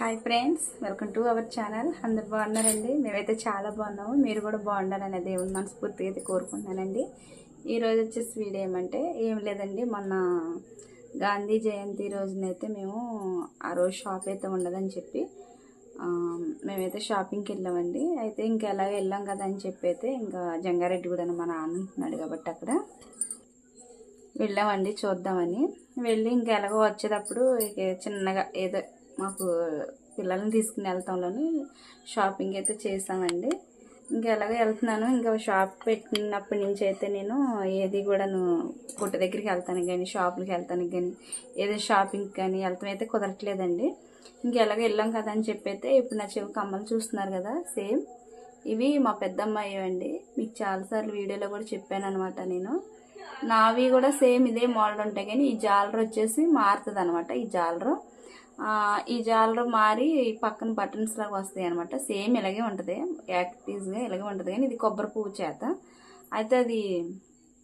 Hi friends welcome to our channel అందరు బాగున్నారండి? మేమైతే చాలా బాగున్నాము. మీరు కూడా బాగుండాలని దేవుని మనస్ఫూర్తిగా అయితే కోరుకుంటున్నానండి. ఈరోజు వచ్చేసి వీడియో ఏమంటే ఏం లేదండి మొన్న గాంధీ జయంతి రోజునైతే మేము ఆ రోజు షాప్ అయితే ఉండదని చెప్పి మేమైతే షాపింగ్కి వెళ్ళామండి. అయితే ఇంకా వెళ్ళాం కదా అని చెప్పి అయితే ఇంకా జంగారెడ్డి కూడా మా నాన్న ఉంటున్నాడు కాబట్టి అక్కడ. వెళ్ళామండి చూద్దామని. వెళ్ళి ఇంకెలాగో వచ్చేటప్పుడు ఇక చిన్నగా ఏదో మాకు పిల్లల్ని తీసుకుని వెళ్తాంలోని షాపింగ్ అయితే చేసామండి ఇంకా ఎలాగో వెళ్తున్నాను. ఇంకా షాప్ పెట్టినప్పటి నుంచి అయితే నేను ఏది కూడాను కొట్టు దగ్గరికి వెళ్తాను కానీ షాపులకి వెళ్తాను కానీ ఏదో షాపింగ్ కానీ వెళ్తాం అయితే కుదరట్లేదండి. ఇంకా ఎలాగో వెళ్ళాం కదా అని చెప్పి అయితే ఇప్పుడు నా చెవి కమ్మలు చూస్తున్నారు కదా సేమ్. ఇవి మా పెద్దమ్మాయి అండి. మీకు చాలాసార్లు వీడియోలో కూడా చెప్పాను అనమాట నేను. నావి కూడా సేమ్ ఇదే మోడల్ ఉంటాయి కానీ ఈ జాలర్ వచ్చేసి మారుతుంది అనమాట ఈ జాలరు. ఈ జాలరు మారి పక్కన బటన్స్ లాగా వస్తాయి అనమాట సేమ్ ఇలాగే ఉంటుంది. యాక్టీవ్గా ఇలాగే ఉంటుంది. కానీ ఇది కొబ్బరి పువ్వు చేత. అయితే అది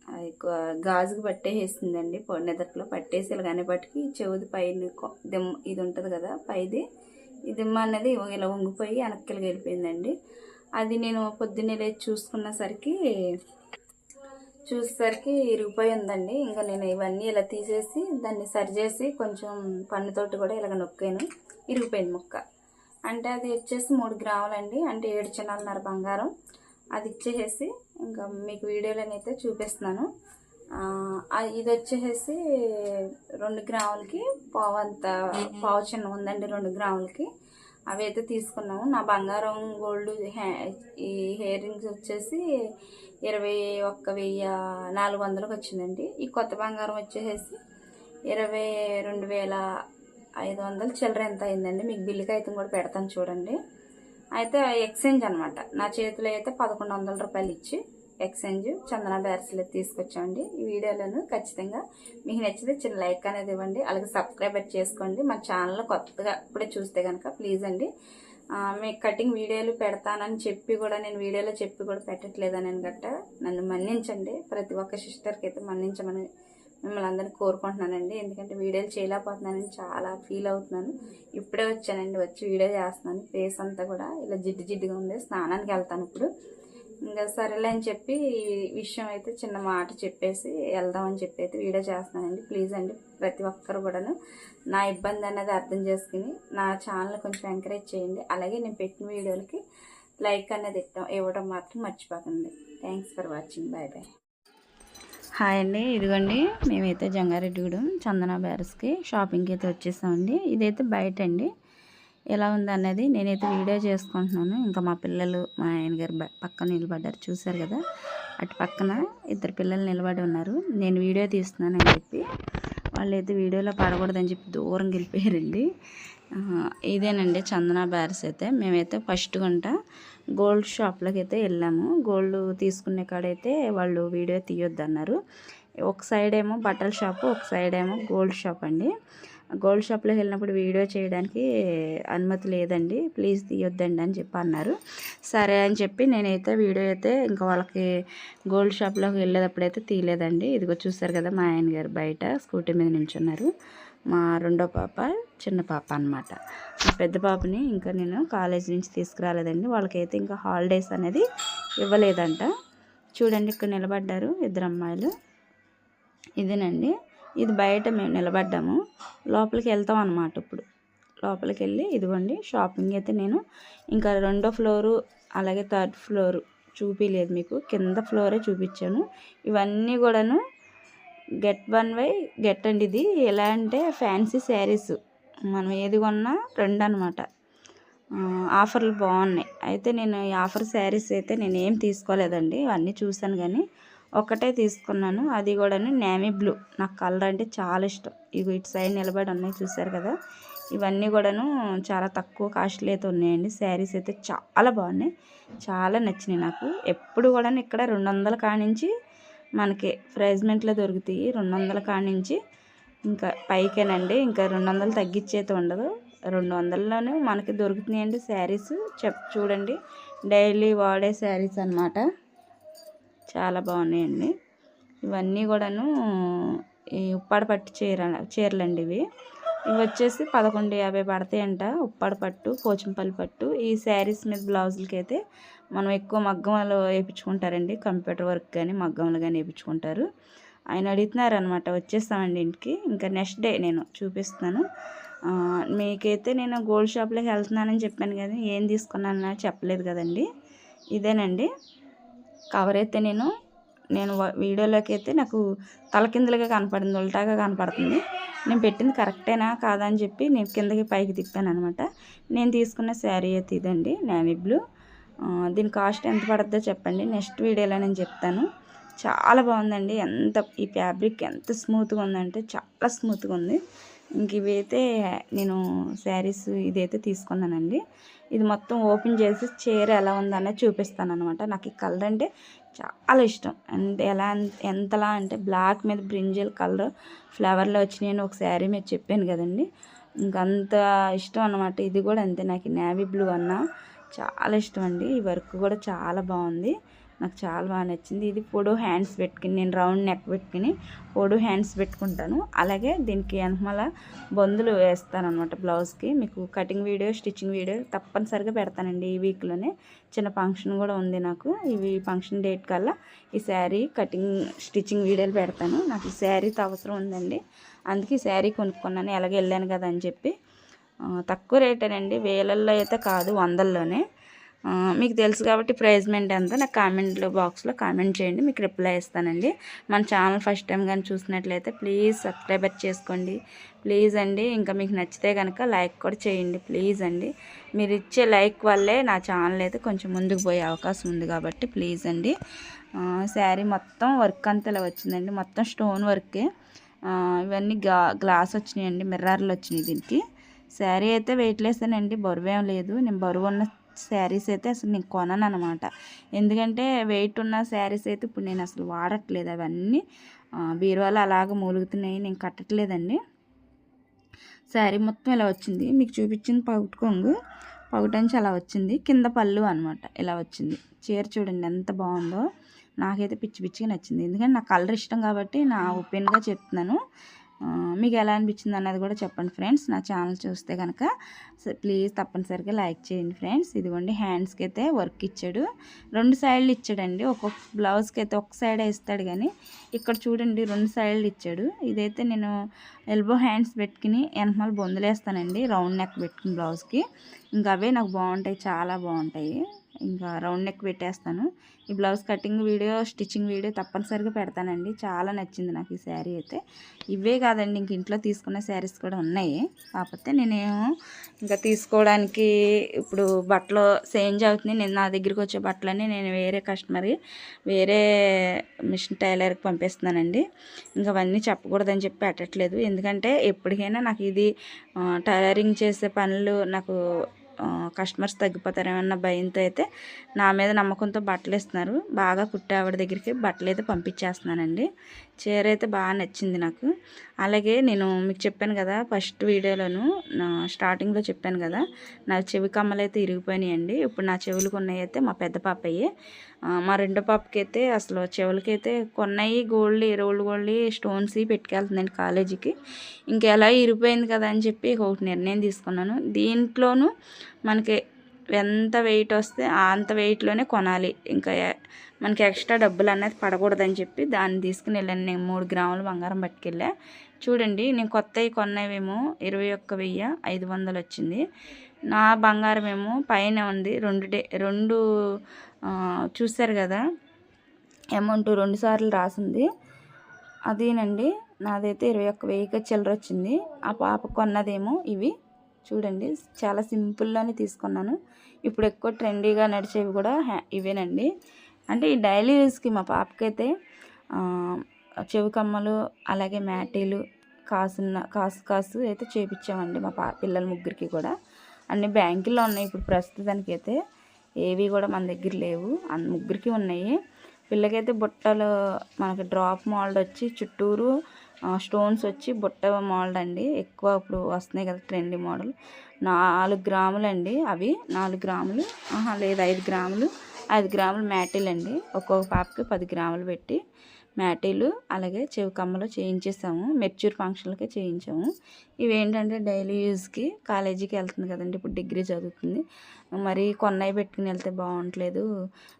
అది గాజుకు పట్టేసిందండి నెదట్లో పట్టేసి ఇలాగనే పట్టుకి చెవుది పైన దిమ్మ ఇది ఉంటుంది కదా పైది. ఈ దిమ్మ అనేది ఇలా వంగిపోయి వెనక్కి వెళ్ళిపోయిందండి. అది నేను పొద్దున్నే లేచి చూసుకున్నసరికి చూసేసరికి ఇరిగిపోయి ఉందండి ఇంకా నేను ఇవన్నీ ఇలా తీసేసి దాన్ని సరిచేసి కొంచెం పన్నుతోటి కూడా ఇలాగ నొక్కాను. ఇరిగిపోయింది ముక్క. అంటే అది వచ్చేసి మూడు గ్రాములండి. అంటే ఏడు చిన్నాలన్నర బంగారం. అది ఇచ్చేసేసి ఇంకా మీకు వీడియోలోనైతే చూపిస్తున్నాను. ఇది వచ్చేసి రెండు గ్రాములకి పావు అంత పావు చిన్న ఉందండి రెండు గ్రాములకి. అవి అయితే తీసుకున్నాము. నా బంగారం గోల్డ్ హ్యా- ఈ హెయిర్ రింగ్స్ వచ్చేసి ఇరవై ఒక్క వెయ్యి నాలుగు వందలకు వచ్చిందండి. ఈ కొత్త బంగారం వచ్చేసి ఇరవై రెండు వేల ఐదు వందలు. చిల్లర ఎంత అయిందండి? మీకు బిల్లుకి అయితే కూడా పెడతాను చూడండి. అయితే ఎక్స్చేంజ్ అనమాట నా చేతిలో అయితే పదకొండు వందల రూపాయలు ఇచ్చి ఎక్స్చేంజ్ చందన బ్యారస్లో తీసుకొచ్చామండి. ఈ వీడియోలను ఖచ్చితంగా మీకు నచ్చితే చిన్న లైక్ అనేది ఇవ్వండి. అలాగే సబ్స్క్రైబ్ చేసుకోండి. మా ఛానల్ కొత్తగా ఇప్పుడే చూస్తే కనుక ప్లీజ్ అండి. మీకు కటింగ్ వీడియోలు పెడతానని చెప్పి కూడా నేను వీడియోలో చెప్పి కూడా పెట్టట్లేదని గట్ట నన్ను మన్నించండి. ప్రతి ఒక్క సిస్టర్కి అయితే మన్నించమని మిమ్మల్ని అందరినీ కోరుకుంటున్నానండి. ఎందుకంటే వీడియోలు చేయలేకపోతున్నానని చాలా ఫీల్ అవుతున్నాను. ఇప్పుడే వచ్చానండి. వచ్చి వీడియో చేస్తున్నాను. ఫేస్ అంతా కూడా ఇలా జిడ్డు జిడ్డుగా ఉంది. స్నానానికి వెళ్తాను ఇప్పుడు. ఇంకా సరేలే అని చెప్పి ఈ విషయం అయితే చిన్న మాట చెప్పేసి వెళ్దామని చెప్పి అయితే వీడియో చేస్తున్నానండి. ప్లీజ్ అండి ప్రతి ఒక్కరు కూడాను నా ఇబ్బంది అనేది అర్థం చేసుకుని నా ఛానల్ కొంచెం ఎంకరేజ్ చేయండి. అలాగే నేను పెట్టిన వీడియోలకి లైక్ అనేది ఇట్టం ఇవ్వడం మాత్రం మర్చిపోకండి. Thanks for watching. Bye bye. Hi అండి. ఇదిగోండి మేమైతే జంగారెడ్డిగూడెం చందన బ్యారస్కి షాపింగ్కి అయితే వచ్చేసామండి. ఇదైతే బయట అండి ఎలా ఉందన్నది నేనైతే వీడియో చేసుకుంటున్నాను. ఇంకా మా పిల్లలు మా ఆయన గారు పక్కన నిలబడ్డారు. చూశారు కదా? అటు పక్కన ఇద్దరు పిల్లలు నిలబడి ఉన్నారు. నేను వీడియో తీస్తున్నాను చెప్పి. వాళ్ళైతే వీడియోలో పడకూడదని చెప్పి దూరం వెళ్ళిపోయారండి. ఇదేనండి చందన బ్యారస్ అయితే. మేమైతే ఫస్ట్ గంట గోల్డ్ షాప్లోకి అయితే వెళ్ళాము. గోల్డ్ తీసుకునే కాడైతే వాళ్ళు వీడియో తీయొద్దు అన్నారు ఒక సైడ్ ఏమో బట్టల షాపు ఒక సైడ్ ఏమో గోల్డ్ షాప్ అండి. గోల్డ్ షాప్లోకి వెళ్ళినప్పుడు వీడియో చేయడానికి అనుమతి లేదండి. ప్లీజ్ తీయొద్దండి అని చెప్పి అన్నారు. సరే అని చెప్పి నేనైతే వీడియో అయితే ఇంకా వాళ్ళకి గోల్డ్ షాప్లోకి వెళ్ళేటప్పుడు అయితే తీయలేదండి. ఇదిగో చూస్తారు కదా మా ఆయన గారు బయట స్కూటీ మీద నించున్నారు. మా రెండో పాప చిన్న పాప అనమాట మా పెద్ద పాపని ఇంకా నేను కాలేజ్ నుంచి తీసుకురాలేదండి. వాళ్ళకైతే ఇంకా హాలిడేస్ అనేది ఇవ్వలేదంట. చూడండి ఇక్కడ నిలబడ్డారు ఇద్దరు అమ్మాయిలు. ఇదేనండి. ఇది బయట మేము నిలబడ్డాము. లోపలికి వెళ్తాం అనమాట ఇప్పుడు. లోపలికి వెళ్ళి ఇదిగోండి షాపింగ్ అయితే నేను ఇంకా రెండో ఫ్లోరు అలాగే థర్డ్ ఫ్లోరు చూపించలేదు మీకు. కింద ఫ్లోరే చూపించాను. ఇవన్నీ కూడాను గెట్ వన్ వై గెట్ అండి ఇది. ఎలా అంటే ఫ్యాన్సీ శారీస్ మనం ఏది కొన్నా రెండు అనమాట ఆఫర్లు బాగున్నాయి. అయితే నేను ఈ ఆఫర్ శారీస్ అయితే నేనేం తీసుకోలేదండి. ఇవన్నీ చూశాను కానీ ఒకటే తీసుకున్నాను. అది కూడాను నేమీ బ్లూ. నాకు కలర్ అంటే చాలా ఇష్టం. ఇవి ఇటు సైడ్ నిలబడి ఉన్నాయి చూసారు కదా? ఇవన్నీ కూడాను చాలా తక్కువ కాస్ట్లీ అయితే ఉన్నాయండి. శారీస్ అయితే చాలా బాగున్నాయి. చాలా నచ్చినాయి నాకు. ఎప్పుడు కూడా ఇక్కడ రెండు వందల కానించి మనకి ప్రైజ్మెంట్లో దొరుకుతాయి. రెండు వందల కానించి ఇంకా పైకేనండి. ఇంకా రెండు వందలు తగ్గించేది ఉండదు. రెండు వందల్లోనే మనకి దొరుకుతున్నాయండి శారీస్. చెప్ చూడండి. డైలీ వాడే శారీస్ అన్నమాట. చాలా బాగున్నాయండి. ఇవన్నీ కూడాను ఈ ఉప్పాడ పట్టు చీర చీరలండి ఇవి. ఇవి వచ్చేసి పదకొండు యాభై పడతాయంట. ఉప్పాడ పట్టు పోచంపల్లి పట్టు. ఈ శారీస్ మీద బ్లౌజులకి అయితే మనం ఎక్కువ మగ్గంలో వేయించుకుంటారండి కంప్యూటర్ వర్క్ కానీ మగ్గంలు కానీ వేయించుకుంటారు ఆయన అడుగుతున్నారనమాట వచ్చేస్తామండి ఇంటికి. ఇంకా నెక్స్ట్ డే నేను చూపిస్తాను. మీకైతే నేను గోల్డ్ షాప్లోకి వెళ్తున్నానని చెప్పాను కదా ఏం తీసుకున్నానో చెప్పలేదు కదండి. ఇదేనండి. కవర్ అయితే నేను నేను వ- వీడియోలోకి అయితే నాకు తలకిందులుగా కనపడింది ఉల్టాగా కనపడుతుంది. నేను పెట్టింది కరెక్టేనా కాదా అని చెప్పి నేను కిందకి పైకి తిప్పాను అనమాట. నేను తీసుకున్న శారీ అయితే ఇదండి నేవీ బ్లూ. దీని కాస్ట్ ఎంత పడుతుందో చెప్పండి నెక్స్ట్ వీడియోలో నేను చెప్తాను. చాలా బాగుందండి ఎంత ఈ ఫ్యాబ్రిక్ ఎంత స్మూత్గా ఉందంటే చాలా స్మూత్గా ఉంది. ఇంక ఇవైతే నేను శారీస్ ఇదైతే తీసుకున్నానండి. ఇది మొత్తం ఓపెన్ చేసి చీర ఎలా ఉందనేది చూపిస్తాను అనమాట నాకు ఈ కలర్ అంటే చాలా ఇష్టం. అంటే ఎలా ఎంతలా అంటే బ్లాక్ మీద బ్రింజల్ కలర్ ఫ్లవర్లో వచ్చినాయి నేను ఒక శారీ మీద చెప్పాను కదండి. ఇంకంత ఇష్టం అనమాట ఇది కూడా అంతే. నాకు నేవీ బ్లూ అన్న చాలా ఇష్టం అండి. ఈ వర్క్ కూడా చాలా బాగుంది. నాకు చాలా బాగా నచ్చింది. ఇది పొడో హ్యాండ్స్ పెట్టుకుని నేను రౌండ్ నెక్ పెట్టుకుని పొడో హ్యాండ్స్ పెట్టుకుంటాను. అలాగే దీనికి వెనకమాల బొందులు వేస్తాను బ్లౌజ్కి. మీకు కటింగ్ వీడియో స్టిచ్చింగ్ వీడియో తప్పనిసరిగా పెడతానండి ఈ వీక్లోనే. చిన్న ఫంక్షన్ కూడా ఉంది నాకు. ఇవి ఫంక్షన్ డేట్ కల్లా ఈ శారీ కటింగ్ స్టిచ్చింగ్ వీడియోలు పెడతాను. నాకు ఈ శారీతో అవసరం ఉందండి. అందుకే ఈ శారీ కొనుక్కున్నాను. ఎలాగ వెళ్ళాను కదా అని చెప్పి. తక్కువ రేటేనండి. వేలల్లో అయితే కాదు వందల్లోనే. మీకు తెలుసు కాబట్టి ప్రైజ్మెంట్ ఎంత నాకు కామెంట్లో బాక్స్లో కామెంట్ చేయండి మీకు రిప్లై ఇస్తానండి. మన ఛానల్ ఫస్ట్ టైం కానీ చూసినట్లయితే ప్లీజ్ సబ్స్క్రైబర్ చేసుకోండి. ప్లీజ్ అండి ఇంకా మీకు నచ్చితే కనుక లైక్ కూడా చేయండి ప్లీజ్ అండి. మీరు ఇచ్చే లైక్ వల్లే నా ఛానల్ అయితే కొంచెం ముందుకు పోయే అవకాశం ఉంది కాబట్టి ప్లీజ్ అండి. శారీ మొత్తం వర్క్ అంతా ఇలా వచ్చిందండి మొత్తం స్టోన్ వర్కే ఇవన్నీ గ్లా గ్లాస్ వచ్చినాయండి మిర్రర్లు వచ్చినాయి దీనికి. శారీ అయితే వెయిట్లెస్సేనండి బరువు ఏం లేదు. నేను బరువు ఉన్న శారీస్ అయితే అసలు నేను కొనను అనమాట ఎందుకంటే వెయిట్ ఉన్న శారీస్ అయితే ఇప్పుడు నేను అసలు వాడట్లేదు. అవన్నీ బీరువాలు బీరువాలో అలాగ మూలుగుతున్నాయి. నేను కట్టట్లేదండి. శారీ మొత్తం ఇలా వచ్చింది. మీకు చూపించింది పౌట్ కొంగు పౌటంచి అలా వచ్చింది. కింద పళ్ళు అనమాట ఇలా వచ్చింది. చీర చూడండి ఎంత బాగుందో. నాకైతే పిచ్చి పిచ్చిగా నచ్చింది. ఎందుకంటే నాకు కలర్ ఇష్టం కాబట్టి నా ఒపీనియన్గా చెప్తున్నాను. మీకు ఎలా అనిపించింది అన్నది కూడా చెప్పండి ఫ్రెండ్స్. నా ఛానల్ చూస్తే కనుక ప్లీజ్ తప్పనిసరిగా లైక్ చేయండి ఫ్రెండ్స్. ఇదిగోండి హ్యాండ్స్కి అయితే వర్క్ ఇచ్చాడు. రెండు సైడ్లు ఇచ్చాడండి. ఒక్కొక్క బ్లౌజ్కి అయితే ఒక సైడ్ ఇస్తాడు కానీ ఇక్కడ చూడండి రెండు సైడ్లు ఇచ్చాడు. ఇదైతే నేను ఎల్బో హ్యాండ్స్ పెట్టుకుని వెనకమాల బొందులేస్తానండి. రౌండ్ నెక్ పెట్టుకుని బ్లౌజ్కి. ఇంకా అవే నాకు బాగుంటాయి చాలా బాగుంటాయి. ఇంకా రౌండ్ నెక్ పెట్టేస్తాను. ఈ blouse cutting video stitching video తప్పనిసరిగా పెడతానండి. చాలా నచ్చింది నాకు ఈ శారీ అయితే. ఇవే కాదండి ఇంక ఇంట్లో తీసుకున్న శారీస్ కూడా ఉన్నాయి. కాకపోతే నేనేమో ఇంకా తీసుకోవడానికి ఇప్పుడు బట్టలు చేంజ్ అవుతుంది నేను నా దగ్గరికి వచ్చే బట్టలన్నీ నేను వేరే కస్టమర్ వేరే మిషన్ టైలర్కి పంపిస్తున్నానండి. ఇంకా అవన్నీ చెప్పకూడదని చెప్పి పెట్టట్లేదు. ఎందుకంటే ఎప్పటికైనా నాకు ఇది టైలరింగ్ చేసే పనులు నాకు కస్టమర్స్ తగ్గిపోతారేమన్న భయంతో అయితే నా మీద నమ్మకంతో బట్టలు ఇస్తున్నారు బాగా కుట్టే ఆవిడ దగ్గరికి బట్టలు అయితే పంపించేస్తున్నానండి. చీర అయితే బాగా నచ్చింది నాకు. అలాగే నేను మీకు చెప్పాను కదా ఫస్ట్ వీడియోలోను నా స్టార్టింగ్లో చెప్పాను కదా నా చెవి కమ్మలు అయితే ఇరిగిపోయినాయండి. ఇప్పుడు నా చెవులు ఉన్నాయి అయితే మా పెద్ద పాపయ్యే. మా రెండో పాపకి అయితే అసలు చెవులకైతే కొన్నాయి గోల్డ్ రోల్డ్ గోల్డ్ స్టోన్స్ పెట్టుకెళ్తుందండి కాలేజీకి. ఇంకెలా ఇరిగిపోయింది కదా అని చెప్పి ఒకటి నిర్ణయం తీసుకున్నాను. దీంట్లోనూ మనకి ఎంత వెయిట్ వస్తే అంత వెయిట్లోనే కొనాలి. ఇంకా మనకి ఎక్స్ట్రా డబ్బులు అనేది పడకూడదని చెప్పి దాన్ని తీసుకుని వెళ్ళాను. నేను మూడు గ్రాములు బంగారం పట్టుకెళ్ళా. చూడండి నేను కొత్తవి కొన్నవేమో ఇరవై ఒక్క వెయ్యి ఐదు వందలు వచ్చింది. నా బంగారం ఏమో పైన ఉంది. రెండు డే రెండు చూశారు కదా అమౌంట్ రెండు సార్లు రాసింది. అదేనండి నాదైతే ఇరవై ఒక్క వెయ్యికి చిల్లర వచ్చింది. ఆ పాప కొన్నదేమో ఇవి. చూడండి చాలా సింపుల్లోనే తీసుకున్నాను. ఇప్పుడు ఎక్కువ ట్రెండీగా నడిచేవి కూడా హ్యా- ఇవేనండి. అంటే ఈ డైలీ యూస్కి మా పాపకైతే చెవి కమ్మలు అలాగే మ్యాటీలు కాసున్న కాసు కాసు అయితే చేపించామండి మా పా పిల్లల ముగ్గురికి కూడా. అన్ని బ్యాంకుల్లో ఉన్నాయి ఇప్పుడు ప్రస్తుతానికి అయితే ఏవి కూడా మన దగ్గర లేవు. అన్ ముగ్గురికి ఉన్నాయి. పిల్లకైతే బుట్టలు మనకి డ్రాప్ మోల్డ్ వచ్చి చుట్టూరు స్టోన్స్ వచ్చి బుట్ట మోల్డ్ అండి. ఎక్కువ ఇప్పుడు వస్తున్నాయి కదా ట్రెండీ మోడల్. నాలుగు గ్రాములు అండి అవి. నాలుగు గ్రాములు. లేదు ఐదు గ్రాములు. ఐదు గ్రాములు మ్యాటీలు అండి. ఒక్కొక్క పాపకి పది గ్రాములు పెట్టి మ్యాటీలు అలాగే చెవి కమ్మలు చేయించేసాము. మెచ్యూర్ ఫంక్షన్లకే చేయించాము. ఇవేంటంటే డైలీ యూజ్కి కాలేజీకి వెళ్తుంది కదండి. ఇప్పుడు డిగ్రీ చదువుతుంది. మరి కొన్నవి పెట్టుకుని వెళ్తే బాగుంటలేదు.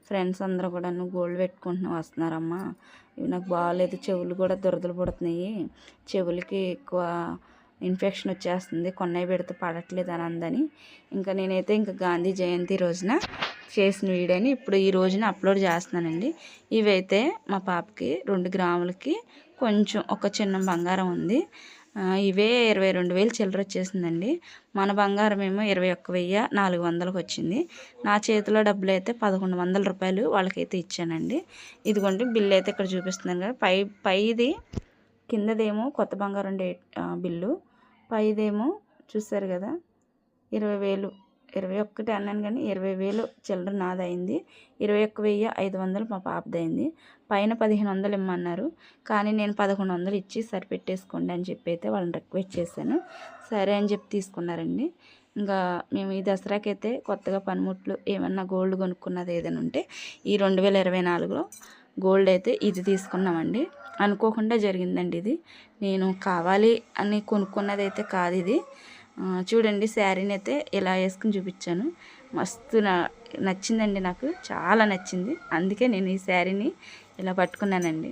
ఫ్రెండ్స్ అందరూ కూడా నువ్వు గోల్డ్ పెట్టుకుంటున్నావు వస్తున్నారమ్మా. ఇవి నాకు బాగాలేదు చెవులు కూడా దురదలు పడుతున్నాయి. చెవులకి ఎక్కువ ఇన్ఫెక్షన్ వచ్చేస్తుంది కొన్నయ్య పెడితే పడట్లేదు అని అందని. ఇంకా నేనైతే ఇంకా గాంధీ జయంతి రోజున చేసిన వీడియోని ఇప్పుడు ఈ రోజున అప్లోడ్ చేస్తున్నానండి. ఇవైతే మా పాపకి రెండు గ్రాములకి కొంచెం ఒక చిన్న బంగారం ఉంది. ఇవే ఇరవై రెండు వేలు చిల్లర వచ్చేసిందండి. మన బంగారం ఏమో ఇరవై ఒక్క వెయ్యి నాలుగు వందలకు వచ్చింది. నా చేతిలో డబ్బులు అయితే పదకొండు వందల రూపాయలు వాళ్ళకైతే ఇచ్చానండి. ఇదిగోండి బిల్లు అయితే ఇక్కడ చూపిస్తున్నాను కదా. పై పైది కిందదేమో కొత్త బంగారం డేట్ బిల్లు. పైదేమో చూసారు కదా ఇరవై వేలు. ఇరవై ఒక్కటి అన్నాను కానీ ఇరవై వేలు చిల్లర నాదైంది. ఇరవై ఒక్క వెయ్యి ఐదు వందలు మా పాపదైంది. పైన పదిహేను వందలు ఇమ్మన్నారు. కానీ నేను పదకొండు వందలు ఇచ్చి సరిపెట్టేసుకోండి అని చెప్పి అయితే వాళ్ళని రిక్వెస్ట్ చేశాను. సరే అని చెప్పి తీసుకున్నారండి. ఇంకా మేము ఈ దసరాకైతే కొత్తగా పనిముట్లు ఏమన్నా గోల్డ్ కొనుక్కున్నది ఏదైనా ఉంటే ఈ రెండు వేల ఇరవై నాలుగులో గోల్డ్ అయితే ఇది తీసుకున్నామండి. అనుకోకుండా జరిగిందండి ఇది. నేను కావాలి అని కొనుక్కున్నది అయితే కాదు ఇది. చూడండి శారీని అయితే ఇలా వేసుకుని చూపించాను. మస్తు నచ్చిందండి నాకు. చాలా నచ్చింది. అందుకే నేను ఈ శారీని ఇలా పట్టుకున్నానండి.